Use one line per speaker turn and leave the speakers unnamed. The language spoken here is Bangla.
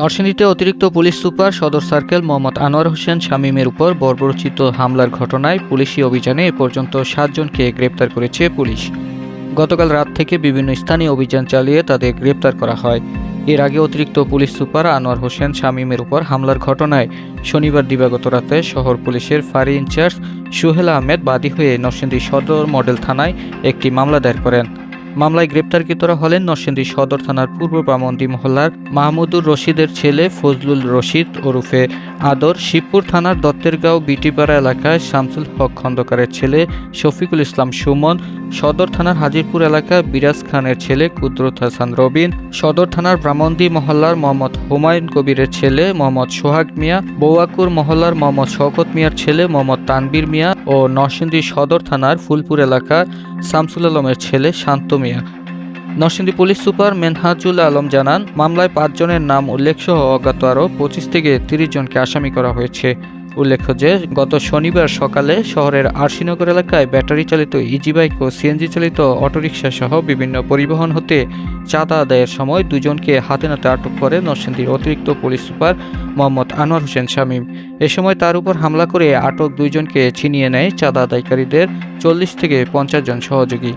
নরসিংদীতে অতিরিক্ত পুলিশ সুপার সদর সার্কেল মোহাম্মদ আনোয়ার হোসেন শামীমের উপর বর্বরচিত হামলার ঘটনায় পুলিশি অভিযানে এ পর্যন্ত সাতজনকে গ্রেপ্তার করেছে পুলিশ। গতকাল রাত থেকে বিভিন্ন স্থানে অভিযান চালিয়ে তাদের গ্রেপ্তার করা হয়। এর আগে অতিরিক্ত পুলিশ সুপার আনোয়ার হোসেন শামীমের উপর হামলার ঘটনায় শনিবার দিবাগত রাতে শহর পুলিশের ফাঁড়ি ইনচার্জ সুহেল আহমেদ বাদী হয়ে নরসিংদী সদর মডেল থানায় একটি মামলা দায়ের করেন। মামলায় গ্রেপ্তারকৃতরা হলেন নরসিংদী সদর থানার পূর্ব ব্রাহ্মণদী মহল্লার মাহমুদুর রশিদের ছেলে ফজলুল রশিদ ওরফে আদর, শিবপুর থানার দত্তেরগাঁও বিটিপাড়া এলাকায় শামসুল হক খন্দকারের ছেলে শফিকুল ইসলাম সুমন, সদর থানার হাজিরপুর এলাকায় বিরাজ খানের ছেলে কুদরত হাসান রবিন, সদর থানার ব্রাহ্মণদী মহল্লার মোহাম্মদ হুমায়ুন কবিরের ছেলে মোহাম্মদ সোহাগ মিয়া, বৌয়াকুর মহল্লার মোহাম্মদ শওকত মিয়ার ছেলে মোহাম্মদ তানবীর মিয়া ও নরসিংদী সদর থানার ফুলপুর এলাকার শামসুল আলমের ছেলে শান্ত মিয়া নরসিংদী পুলিশ সুপার মেনহাজুল আলম জানান, মামলায় পাঁচজনের নাম উল্লেখ সহ অজ্ঞাত আরও পঁচিশ থেকে তিরিশ জনকে আসামি করা হয়েছে। উল্লেখ্য যে, গত শনিবার সকালে শহরের আরশিনগর এলাকায় ব্যাটারি চালিত ইজি বাইক ও সিএনজি চালিত অটোরিকশা সহ বিভিন্ন পরিবহন হতে চাঁদা আদায়ের সময় দুজনকে হাতে নাতে আটক করে নরসিংদীর অতিরিক্ত পুলিশ সুপার মোহাম্মদ আনোয়ার হোসেন শামীম। এ সময় তার উপর হামলা করে আটক দুইজনকে ছিনিয়ে নেয় চাঁদা আদায়কারীদের চল্লিশ থেকে পঞ্চাশ জন সহযোগী।